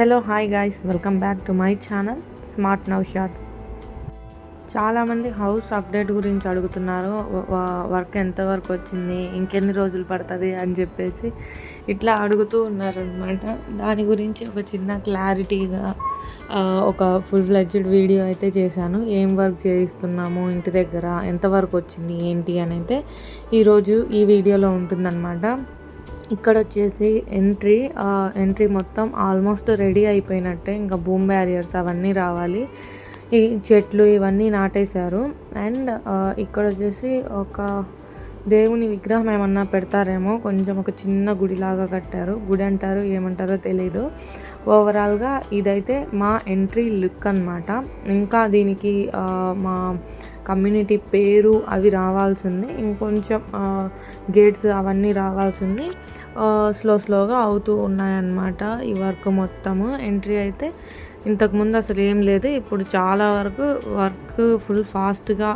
Hello hi guys welcome back to my channel smart Naushad చాలామంది house update గురించి అడుగుతున్నారు work ఎంతవరకు వచ్చింది ఇంకెన్ని రోజులు పడుతుంది? అని చెప్పేసి ఇట్లా అడుగుతూ ఉన్నారనమాట దాని గురించి ఒక చిన్న క్లారిటీగా ఒక ఫుల్ ఫ్లెడ్జ్డ్ వీడియో అయితే చేశాను. ఏం వర్క్ చేయిస్తున్నాము ఇంటి దగ్గర ఎంతవరకు వచ్చింది ఏంటి అని అయితే ఈరోజు ఈ వీడియోలో ఉంటుందన్నమాట. ఇక్కడ వచ్చేసి ఎంట్రీ ఎంట్రీ మొత్తం ఆల్మోస్ట్ రెడీ అయిపోయినట్టే. ఇంకా బూమ్ బ్యారియర్స్ అవన్నీ రావాలి. ఈ చెట్లు ఇవన్నీ నాటేశారు. అండ్ ఇక్కడ వచ్చేసి ఒక దేవుని విగ్రహం ఏమన్నా పెడతారేమో కొంచెం ఒక చిన్న గుడిలాగా కట్టారు. గుడి అంటారు ఏమంటారో తెలీదు. ఓవరాల్గా ఇదైతే మా ఎంట్రీ లుక్ అన్నమాట. ఇంకా దీనికి మా కమ్యూనిటీ పేరు అవి రావాల్సింది. ఇంకొంచెం గేట్స్ అవన్నీ రావాల్సింది. స్లో స్లోగా అవుతూ ఉన్నాయన్నమాట ఈ వర్క్ మొత్తము. ఎంట్రీ అయితే ఇంతకుముందు అసలు ఏం లేదు. ఇప్పుడు చాలా వరకు వర్క్ ఫుల్ ఫాస్ట్గా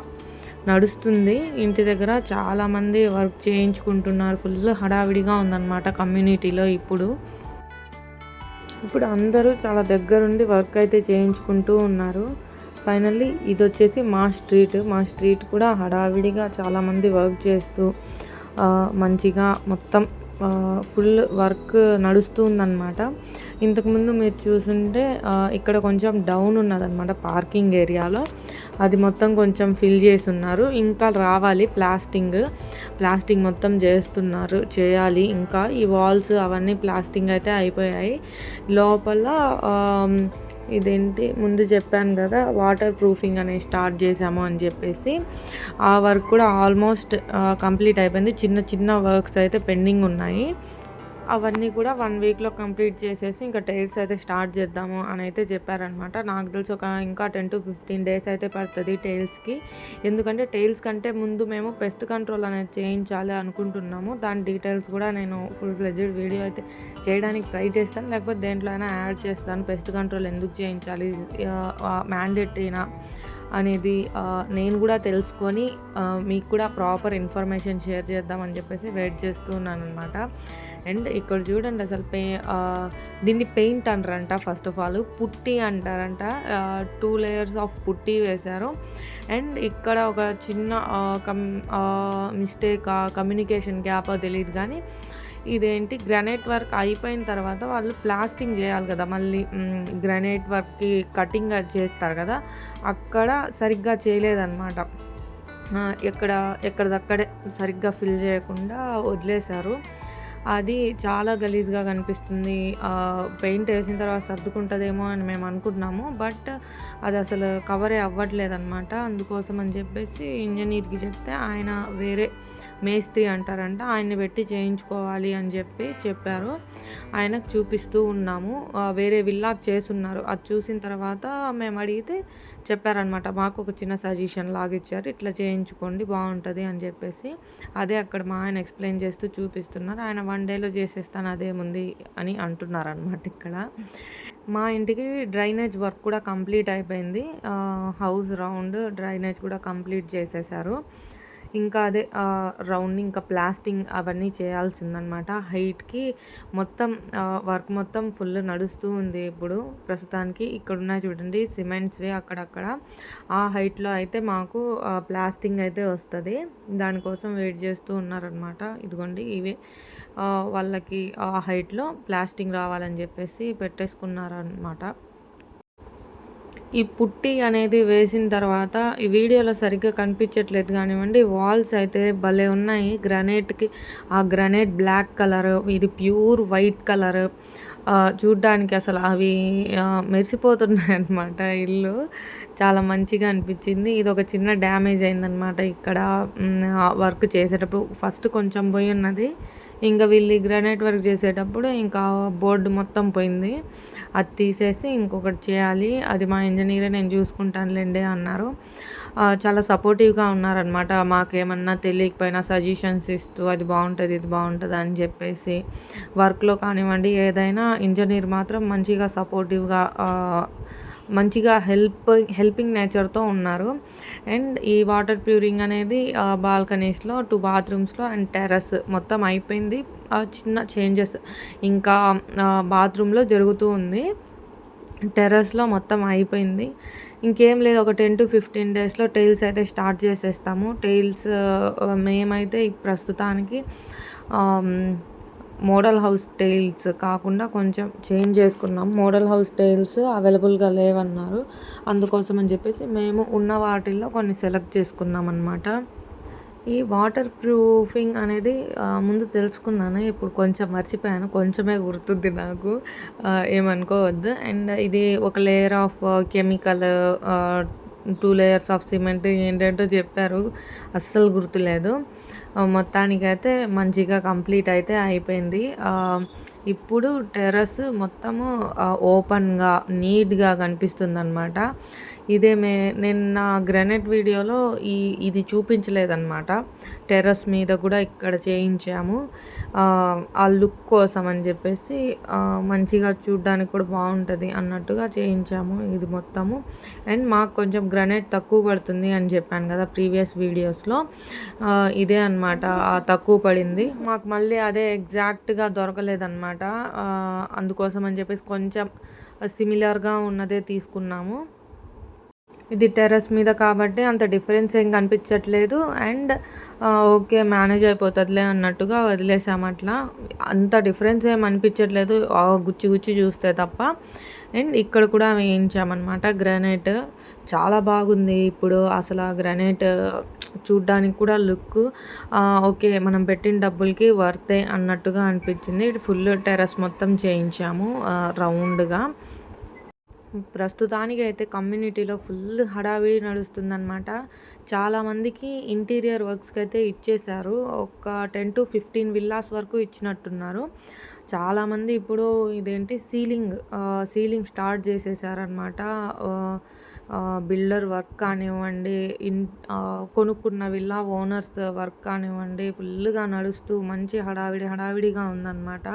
నడుస్తుంది. ఇంటి దగ్గర చాలామంది వర్క్ చేయించుకుంటున్నారు. ఫుల్ హడావిడిగా ఉందన్నమాట కమ్యూనిటీలో ఇప్పుడు. ఇప్పుడు అందరూ చాలా దగ్గరుండి వర్క్ అయితే చేయించుకుంటూ ఉన్నారు. ఫైనల్లీ ఇది వచ్చేసి మా స్ట్రీట్. మా స్ట్రీట్ కూడా హడావిడిగా చాలామంది వర్క్ చేస్తూ మంచిగా మొత్తం ఫుల్ వర్క్ నడుస్తూ ఉందన్నమాట ఇంతకుముందు మీరు చూసుంటే ఇక్కడ కొంచెం డౌన్ ఉన్నదన్నమాట పార్కింగ్ ఏరియాలో. అది మొత్తం కొంచెం ఫిల్ చేసి ఉన్నారు ఇంకా రావాలి ప్లాస్టింగ్. ప్లాస్టింగ్ మొత్తం చేస్తున్నారు చేయాలి. ఇంకా ఈ వాల్స్ అవన్నీ ప్లాస్టింగ్ అయితే అయిపోయాయి. లోపల ఇదేంటి? ముందు చెప్పాను కదా వాటర్ ప్రూఫింగ్ అనేది స్టార్ట్ చేసాము అని చెప్పేసి ఆ వర్క్ కూడా ఆల్మోస్ట్ కంప్లీట్ అయిపోయింది. చిన్న చిన్న వర్క్స్ అయితే పెండింగ్ ఉన్నాయి. అవన్నీ కూడా వన్ వీక్లో కంప్లీట్ చేసేసి ఇంకా టైల్స్ అయితే స్టార్ట్ చేద్దాము అని అయితే చెప్పారనమాట నాకు తెలిసి ఒక ఇంకా టెన్ టు ఫిఫ్టీన్ డేస్ అయితే పడుతుంది టైల్స్కి. ఎందుకంటే టైల్స్ కంటే ముందు మేము పెస్ట్ కంట్రోల్ అనేది చేయించాలి అనుకుంటున్నాము. దాని డీటెయిల్స్ కూడా నేను ఫుల్ ఫ్లెజ్డ్ వీడియో అయితే చేయడానికి ట్రై చేస్తాను. లేకపోతే దేంట్లో అయినా యాడ్ చేస్తాను. పెస్ట్ కంట్రోల్ ఎందుకు చేయించాలి? మ్యాండేటరీనా? అనేది నేను కూడా తెలుసుకొని మీకు కూడా ప్రాపర్ ఇన్ఫర్మేషన్ షేర్ చేద్దామని చెప్పేసి వెయిట్ చేస్తూ ఉన్నాను అనమాట అండ్ ఇక్కడ చూడండి అసలు పే దీన్ని పెయింట్ అంటారంట ఫస్ట్ ఆఫ్ ఆల్ పుట్టి అంటారంట. టూ లేయర్స్ ఆఫ్ పుట్టి వేశారు. అండ్ ఇక్కడ ఒక చిన్న కమ్ మిస్టేక్ కమ్యూనికేషన్ గ్యాప్ తెలియదు కానీ ఇదేంటి గ్రనైట్ వర్క్ అయిపోయిన తర్వాత వాళ్ళు ప్లాస్టింగ్ చేయాలి కదా. మళ్ళీ గ్రనైట్ వర్క్కి కటింగ్ చేస్తారు కదా. అక్కడ సరిగ్గా చేయలేదన్నమాట. ఎక్కడ ఎక్కడిదక్కడే సరిగ్గా ఫిల్ చేయకుండా వదిలేశారు. అది చాలా గలీజ్గా కనిపిస్తుంది. పెయింట్ వేసిన తర్వాత సర్దుకుంటుందేమో అని మేము అనుకుంటున్నాము. బట్ అది అసలు కవరే అవ్వట్లేదు అనమాట అందుకోసం అని చెప్పేసి ఇంజనీర్కి చెప్తే ఆయన వేరే మేస్త్రి అంటారంట. ఆయన్ని పెట్టి చేయించుకోవాలి అని చెప్పి చెప్పారు. ఆయనకు చూపిస్తూ ఉన్నాము. వేరే విల్లాక్ చేస్తున్నారు అది చూసిన తర్వాత మేము అడిగితే చెప్పారనమాట మాకు ఒక చిన్న సజెషన్ లాగా ఇచ్చారు. ఇట్లా చేయించుకోండి బాగుంటుంది అని చెప్పేసి. అదే అక్కడ మా ఆయన ఎక్స్ప్లెయిన్ చేస్తూ చూపిస్తున్నారు. ఆయన వన్ డేలో చేసేస్తాను అదేముంది అని అంటున్నారు అనమాట ఇక్కడ. మా ఇంటికి డ్రైనేజ్ వర్క్ కూడా కంప్లీట్ అయిపోయింది. హౌస్ రౌండ్ డ్రైనేజ్ కూడా కంప్లీట్ చేసేసారు ఇంకా అదే రౌండ్ ఇంకా ప్లాస్టింగ్ అవన్నీ చేయాల్సిందనమాట హైట్కి మొత్తం వర్క్ మొత్తం ఫుల్ నడుస్తూ ఉంది ఇప్పుడు ప్రస్తుతానికి. ఇక్కడ ఉన్నాయి చూడండి సిమెంట్స్వి అక్కడక్కడ. ఆ హైట్లో అయితే మాకు ప్లాస్టింగ్ అయితే వస్తుంది. దానికోసం వెయిట్ చేస్తూ ఉన్నారనమాట ఇదిగోండి ఇవే. వాళ్ళకి ఆ హైట్లో ప్లాస్టింగ్ రావాలని చెప్పేసి పెట్టేసుకున్నారనమాట ఈ పుట్టి అనేది వేసిన తర్వాత ఈ వీడియోలో సరిగ్గా కనిపించట్లేదు కానివ్వండి వాల్స్ అయితే భలే ఉన్నాయి. గ్రనైట్కి ఆ గ్రనైట్ బ్లాక్ కలర్ ఇది ప్యూర్ వైట్ కలర్ చూడ్డానికి అసలు అవి మెరిసిపోతున్నాయి అనమాట ఇల్లు. చాలా మంచిగా అనిపించింది. ఇది ఒక చిన్న డ్యామేజ్ అయిందనమాట ఇక్కడ వర్క్ చేసేటప్పుడు. ఫస్ట్ కొంచెం పోయి ఉన్నది. ఇంకా వీళ్ళు గ్రానైట్ వర్క్ చేసేటప్పుడు ఇంకా బోర్డు మొత్తం పోయింది. అది తీసేసి ఇంకొకటి చేయాలి. అది మా ఇంజనీరే నేను చూసుకుంటానులేండి అన్నారు. చాలా సపోర్టివ్గా ఉన్నారనమాట మాకేమన్నా తెలియకపోయినా సజెషన్స్ ఇస్తూ అది బాగుంటుంది ఇది బాగుంటుంది అని చెప్పేసి వర్క్లో కానివ్వండి ఏదైనా ఇంజనీర్ మాత్రం మంచిగా సపోర్టివ్గా మంచిగా హెల్ప్ హెల్పింగ్ నేచర్తో ఉన్నారు. అండ్ ఈ వాటర్ ప్యూరింగ్ అనేది బాల్కనీస్లో టూ బాత్రూమ్స్లో అండ్ టెర్రస్ మొత్తం అయిపోయింది. ఆ చిన్న చేంజెస్ ఇంకా బాత్రూంలో జరుగుతూ ఉంది. టెర్రస్లో మొత్తం అయిపోయింది. ఇంకేం లేదు ఒక టెన్ టు ఫిఫ్టీన్ డేస్లో టైల్స్ అయితే స్టార్ట్ చేసేస్తాము. టైల్స్ మేమైతే ప్రస్తుతానికి మోడల్ హౌస్ టైల్స్ కాకుండా కొంచెం చేంజ్ చేసుకున్నాం. మోడల్ హౌస్ టైల్స్ అవైలబుల్గా లేవన్నారు. అందుకోసం అని చెప్పేసి మేము ఉన్న వాటిల్లో కొన్ని సెలెక్ట్ చేసుకున్నాం అనమాట ఈ వాటర్ ప్రూఫింగ్ అనేది ముందు తెలుసుకున్నాను. ఇప్పుడు కొంచెం మర్చిపోయాను. కొంచెమే గుర్తుంది నాకు. ఏమనుకోవద్దు. అండ్ ఇది ఒక layer of chemical two layers of cement ఏంటంటో చెప్పారు. అస్సలు గుర్తులేదు. మొత్తానికైతే మంచిగా కంప్లీట్ అయితే అయిపోయింది. ఇప్పుడు టెర్రస్ మొత్తము ఓపెన్గా నీట్గా కనిపిస్తుంది అనమాట ఇదే మే నిన్న గ్రనైట్ వీడియోలో ఈ ఇది చూపించలేదన్నమాట. టెర్రస్ మీద కూడా ఇక్కడ చేయించాము. ఆ లుక్ కోసం అని చెప్పేసి మంచిగా చూడడానికి కూడా బాగుంటుంది అన్నట్టుగా చేయించాము ఇది మొత్తము. అండ్ మాకు కొంచెం గ్రనైట్ తక్కువ పడుతుంది అని చెప్పాను కదా ప్రీవియస్ వీడియోస్లో. ఇదే అనమాట తక్కువ పడింది. మాకు మళ్ళీ అదే ఎగ్జాక్ట్గా దొరకలేదన్నమాట. అందుకోసం అని చెప్పేసి కొంచెం సిమిలర్గా ఉన్నదే తీసుకున్నాము. ఇది టెర్రస్ మీద కాబట్టి అంత డిఫరెన్స్ ఏం కనిపించట్లేదు. అండ్ ఓకే మేనేజ్ అయిపోతుందిలే అన్నట్టుగా వదిలేసాం అట్లా. అంత డిఫరెన్స్ ఏం అనిపించట్లేదు. గుచ్చి గుచ్చి చూస్తే తప్ప. అండ్ ఇక్కడ కూడా వేయించామన్నమాట గ్రానైట్. చాలా బాగుంది ఇప్పుడు. అసలు ఆ గ్రానైట్ చూడ్డానికి కూడా లుక్ ఓకే మనం పెట్టిన డబ్బులకి వర్తే అన్నట్టుగా అనిపించింది. ఫుల్ టెర్రస్ మొత్తం చేయించాము రౌండ్గా. ప్రస్తుతానికి అయితే కమ్యూనిటీలో ఫుల్ హడావిడి నడుస్తుందన్నమాట. చాలామందికి ఇంటీరియర్ వర్క్స్కి అయితే ఇచ్చేశారు. ఒక టెన్ టు ఫిఫ్టీన్ విల్లాస్ వరకు ఇచ్చినట్టున్నారు. చాలామంది ఇప్పుడు ఇదేంటి సీలింగ్ సీలింగ్ స్టార్ట్ చేసేసారనమాట బిల్డర్ వర్క్ కానివ్వండి ఇన్ కొనుక్కున్న విల్లా ఓనర్స్ వర్క్ కానివ్వండి ఫుల్గా నడుస్తూ మంచి హడావిడి హడావిడిగా ఉందన్నమాట.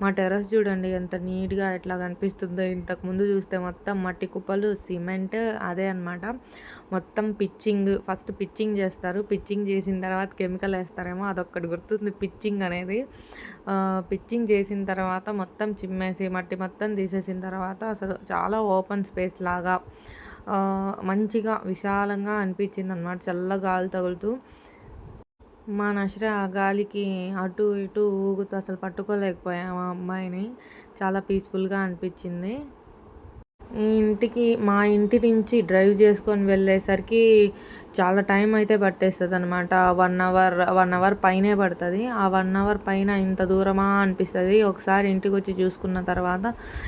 మా టెర్రస్ చూడండి ఎంత నీట్గా ఎట్లా కనిపిస్తుందో. ఇంతకుముందు చూస్తే మొత్తం మట్టి కుప్పలు సిమెంట్ అదే అనమాట మొత్తం పిచ్చింగ్ ఫస్ట్ పిచ్చింగ్ చేస్తారు. పిచ్చింగ్ చేసిన తర్వాత కెమికల్ వేస్తారేమో అదొక్కటి గుర్తుంది. పిచ్చింగ్ అనేది పిచ్చింగ్ చేసిన తర్వాత మొత్తం చిమ్మేసి మట్టి మొత్తం తీసేసిన తర్వాత అసలు చాలా ఓపెన్ స్పేస్ లాగా మంచిగా విశాలంగా అనిపించింది అనమాట చల్ల గాలి తగులుతూ. మా నశ్ర ఆ గాలికి అటు ఇటు ఊగుతూ అసలు పట్టుకోలేకపోయాము ఆ అమ్మాయిని. చాలా పీస్ఫుల్గా అనిపించింది. ఈ ఇంటికి మా ఇంటి నుంచి డ్రైవ్ చేసుకొని వెళ్ళేసరికి చాలా టైం అయితే పట్టేస్తుంది అనమాట వన్ అవర్ వన్ అవర్ పైనే పడుతుంది. ఆ వన్ అవర్ పైన ఇంత దూరమా అనిపిస్తుంది. ఒకసారి ఇంటికి వచ్చి చూసుకున్న తర్వాత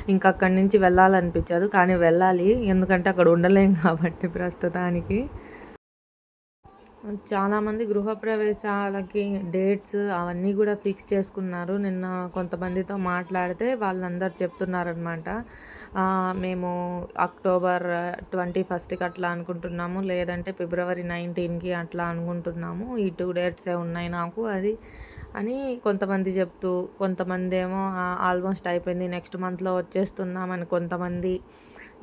ఇంకా అక్కడి నుంచి వెళ్ళాలనిపించదు. కానీ వెళ్ళాలి. ఎందుకంటే అక్కడ ఉండలేం కాబట్టి ప్రస్తుతానికి. చాలామంది గృహప్రవేశాలకి డేట్స్ అవన్నీ కూడా ఫిక్స్ చేసుకున్నారు. నిన్న కొంతమందితో మాట్లాడితే వాళ్ళందరూ చెప్తున్నారనమాట మేము అక్టోబర్ ట్వంటీ ఫస్ట్కి అట్లా అనుకుంటున్నాము లేదంటే ఫిబ్రవరి నైన్టీన్కి అట్లా అనుకుంటున్నాము. ఈ టూ డేట్సే ఉన్నాయి నాకు. అది అని కొంతమంది చెప్తూ కొంతమంది ఏమో ఆల్మోస్ట్ అయిపోయింది నెక్స్ట్ మంత్లో వచ్చేస్తున్నామని కొంతమంది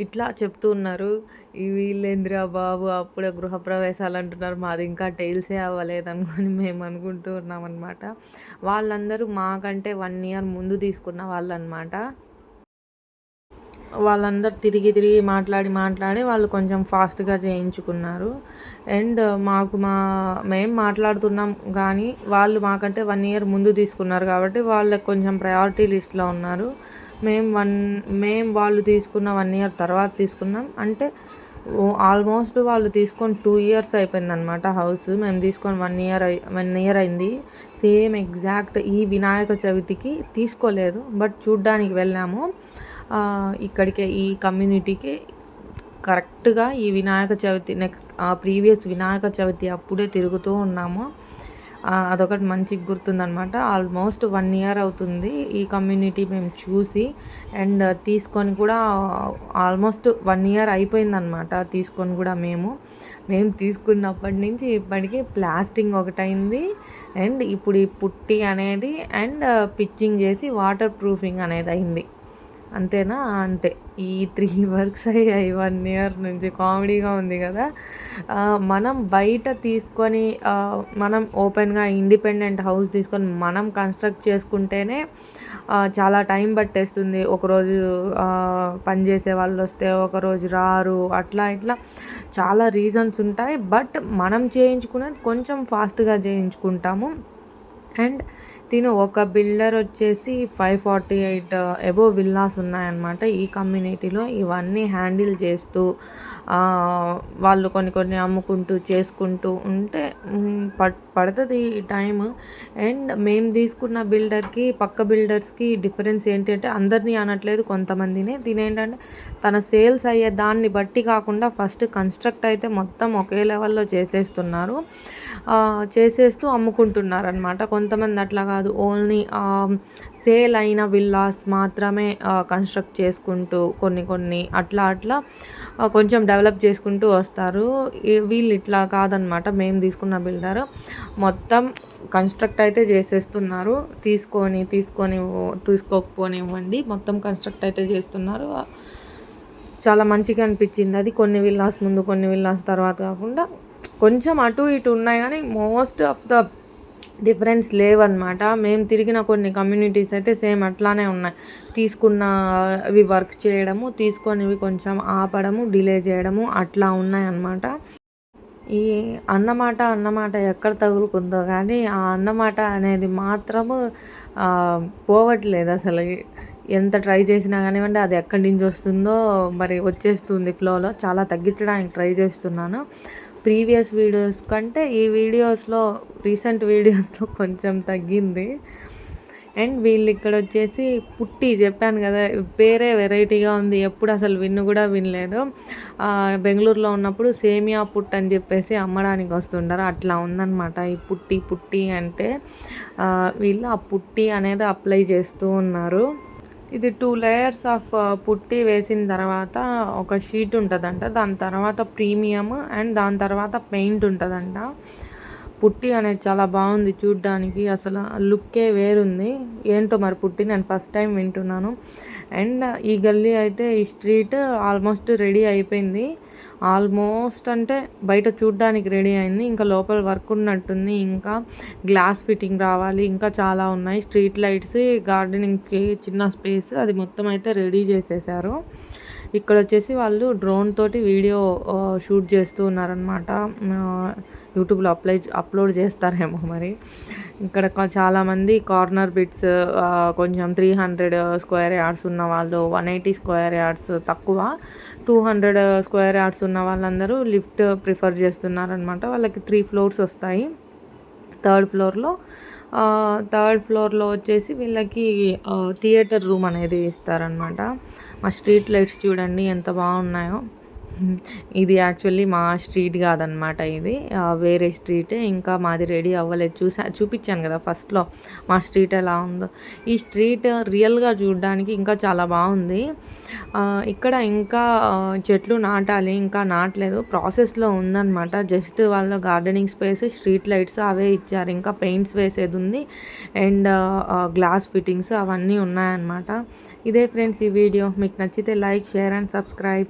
ఇట్లా చెప్తూ ఉన్నారు. ఈ వీళ్ళేంద్రా బాబు అప్పుడే గృహప్రవేశాలు అంటున్నారు మాది ఇంకా టైల్సే అవ్వలేదు అనుకొని మేము అనుకుంటూ ఉన్నాం అనమాట వాళ్ళందరూ మాకంటే వన్ ఇయర్ ముందు తీసుకున్న వాళ్ళు అనమాట వాళ్ళందరూ తిరిగి తిరిగి మాట్లాడి మాట్లాడి వాళ్ళు కొంచెం ఫాస్ట్గా చేయించుకున్నారు. అండ్ మాకు మా మేము మాట్లాడుతున్నాం కానీ వాళ్ళు మాకంటే వన్ ఇయర్ ముందు తీసుకున్నారు కాబట్టి వాళ్ళకి కొంచెం ప్రయారిటీ లిస్ట్లో ఉన్నారు. మేము వన్ మేము వాళ్ళు తీసుకున్న వన్ ఇయర్ తర్వాత తీసుకున్నాం. అంటే ఆల్మోస్ట్ వాళ్ళు తీసుకొని టూ ఇయర్స్ అయిపోయిందనమాట హౌస్. మేము తీసుకొని వన్ ఇయర్ అయి వన్ ఇయర్ అయింది. సేమ్ ఎగ్జాక్ట్ ఈ వినాయక చవితికి తీసుకోలేదు. బట్ చూడ్డానికి వెళ్ళాము. ఇక్కడికి ఈ కమ్యూనిటీకి కరెక్ట్గా ఈ వినాయక చవితి నెక్స్ట్ ప్రీవియస్ వినాయక చవితి అప్పుడే తిరుగుతూ ఉన్నాము. అదొకటి మంచి గుర్తుందనమాట. ఆల్మోస్ట్ వన్ ఇయర్ అవుతుంది ఈ కమ్యూనిటీ మేము చూసి అండ్ తీసుకొని కూడా ఆల్మోస్ట్ వన్ ఇయర్ అయిపోయిందనమాట తీసుకొని కూడా మేము. మేము తీసుకున్నప్పటి నుంచి ఇప్పటికీ ప్లాస్టింగ్ ఒకటైంది అండ్ ఇప్పుడు ఈ పుట్టి అనేది అండ్ పిచ్చింగ్ చేసి వాటర్ ప్రూఫింగ్ అనేది అయింది. అంతేనా? అంతే. ఈ త్రీ వర్క్స్ అయ్యాయి వన్ ఇయర్ నుంచి. కామెడీగా ఉంది కదా. మనం బయట తీసుకొని మనం ఓపెన్గా ఇండిపెండెంట్ హౌస్ తీసుకొని మనం కన్స్ట్రక్ట్ చేసుకుంటేనే చాలా టైం పట్టేస్తుంది. ఒకరోజు పనిచేసే పని చేసే వాళ్ళు వస్తే ఒకరోజు రారు. అట్లా ఇట్లా చాలా రీజన్స్ ఉంటాయి. బట్ మనం చేయించుకునేది కొంచెం ఫాస్ట్గా చేయించుకుంటాము. అండ్ తిను. ఒక బిల్డర్ వచ్చేసి five forty eight above villas ఉన్నాయన్నమాట ఈ కమ్యూనిటీలో. ఇవన్నీ హ్యాండిల్ చేస్తూ వాళ్ళు కొన్ని కొన్ని అమ్ముకుంటూ చేసుకుంటూ ఉంటే పడుతుంది ఈ టైం అండ్ మేము తీసుకున్న బిల్డర్కి పక్క బిల్డర్స్కి డిఫరెన్స్ ఏంటి అంటే అందరినీ అనట్లేదు కొంతమందిని. దీని ఏంటంటే తన సేల్స్ అయ్యే దాన్ని బట్టి కాకుండా ఫస్ట్ కన్స్ట్రక్ట్ అయితే మొత్తం ఒకే లెవెల్లో చేసేస్తున్నారు. చేసేస్తూ అమ్ముకుంటున్నారు అనమాట కొంతమంది అట్లాగా కాదు. ఓన్లీ సేల్ అయిన విల్లాస్ మాత్రమే కన్స్ట్రక్ట్ చేసుకుంటూ కొన్ని కొన్ని అట్లా అట్లా కొంచెం డెవలప్ చేసుకుంటూ వస్తారు. వీళ్ళు ఇట్లా కాదనమాట మేము తీసుకున్న బిల్డర్ మొత్తం కన్స్ట్రక్ట్ అయితే చేసేస్తున్నారు. తీసుకొని తీసుకొని తీసుకోకపోనివ్వండి. మొత్తం కన్స్ట్రక్ట్ అయితే చేస్తున్నారు. చాలా మంచిగా అనిపించింది. అది కొన్ని విల్లాస్ ముందు కొన్ని విల్లాస్ తర్వాత కాకుండా కొంచెం అటు ఇటు ఉన్నాయి కానీ మోస్ట్ ఆఫ్ ద డిఫరెన్స్ లేవన్నమాట. మేము తిరిగిన కొన్ని కమ్యూనిటీస్ అయితే సేమ్ అట్లానే ఉన్నాయి. తీసుకున్న అవి వర్క్ చేయడము తీసుకొనివి కొంచెం ఆపడము డిలే చేయడము అట్లా ఉన్నాయన్నమాట. ఈ అన్నమాట అన్నమాట ఎక్కడ తగులుకుందో కానీ ఆ అన్నమాట అనేది మాత్రము పోవట్లేదు అసలు. ఎంత ట్రై చేసినా కానివ్వండి అది ఎక్కడి నుంచి వస్తుందో మరి వచ్చేస్తుంది ఫ్లోలో. చాలా తగ్గించడానికి ట్రై చేస్తున్నాను. ప్రీవియస్ వీడియోస్ కంటే ఈ వీడియోస్లో రీసెంట్ వీడియోస్లో కొంచెం తగ్గింది. అండ్ వీళ్ళు ఇక్కడ వచ్చేసి పుట్టి చెప్పాను కదా పేరే వెరైటీగా ఉంది. ఎప్పుడు అసలు విన్ను కూడా వినలేదు. బెంగళూరులో ఉన్నప్పుడు సేమియా పుట్ అని చెప్పేసి అమ్మడానికి వస్తుంటారు. అట్లా ఉందన్నమాట. ఈ పుట్టి పుట్టి అంటే వీళ్ళు ఆ పుట్టి అనేది అప్లై చేస్తూ ఉన్నారు. ఇది టూ లేయర్స్ ఆఫ్ పుట్టి వేసిన తర్వాత ఒక షీట్ ఉంటుందంట. దాని తర్వాత ప్రీమియం అండ్ దాని తర్వాత పెయింట్ ఉంటుందంట. పుట్టి అనేది చాలా బాగుంది చూడ్డానికి. అసలు లుక్కే వేరుంది. ఏంటో మరి పుట్టి నేను ఫస్ట్ టైం వింటున్నాను. అండ్ ఈ గల్లీ అయితే ఈ స్ట్రీట్ ఆల్మోస్ట్ రెడీ అయిపోయింది. ఆల్మోస్ట్ అంటే బయట చూడ్డానికి రెడీ అయింది. ఇంకా లోపల వర్క్ ఉన్నట్టుంది. ఇంకా గ్లాస్ ఫిట్టింగ్ రావాలి. ఇంకా చాలా ఉన్నాయి. స్ట్రీట్ లైట్స్ గార్డెనింగ్కి చిన్న స్పేస్ అది మొత్తం అయితే రెడీ చేసేసారు. ఇక్కడ వచ్చేసి వాళ్ళు డ్రోన్ తోటి వీడియో షూట్ చేస్తూ ఉన్నారనమాట యూట్యూబ్లో అప్లై అప్లోడ్ చేస్తారేమో మరి. ఇక్కడ చాలామంది కార్నర్ బిట్స్ కొంచెం త్రీ హండ్రెడ్ స్క్వేర్ యార్డ్స్ ఉన్న వాళ్ళు వన్ ఎయిటీ స్క్వేర్ యార్డ్స్ తక్కువ. టూ హండ్రెడ్ స్క్వేర్ యార్డ్స్ ఉన్న వాళ్ళందరూ లిఫ్ట్ ప్రిఫర్ చేస్తున్నారనమాట వాళ్ళకి త్రీ ఫ్లోర్స్ వస్తాయి. థర్డ్ ఫ్లోర్లో థర్డ్ ఫ్లోర్లో వచ్చేసి వీళ్ళకి థియేటర్ రూమ్ అనేది ఇస్తారనమాట మా స్ట్రీట్ లైట్స్ చూడండి ఎంత బాగున్నాయో. ఇది యాక్చువల్లీ మా స్ట్రీట్ కాదనమాట ఇది. వేరే స్ట్రీట్. ఇంకా మాది రెడీ అవ్వలేదు. చూసా చూపించాను కదా ఫస్ట్లో మా స్ట్రీట్ ఎలా ఉందో. ఈ స్ట్రీట్ రియల్గా చూడడానికి ఇంకా చాలా బాగుంది. ఇక్కడ ఇంకా చెట్లు నాటాలి ఇంకా నాటలేదు. ప్రాసెస్లో ఉందన్నమాట. జస్ట్ వాళ్ళ గార్డెనింగ్ స్పేస్ స్ట్రీట్ లైట్స్ అవే ఇచ్చారు. ఇంకా పెయింట్స్ వేసేది ఉంది. అండ్ గ్లాస్ ఫిట్టింగ్స్ అవన్నీ ఉన్నాయన్నమాట. ఇదే ఫ్రెండ్స్ ఈ వీడియో. మీకు నచ్చితే లైక్ షేర్ అండ్ సబ్స్క్రైబ్.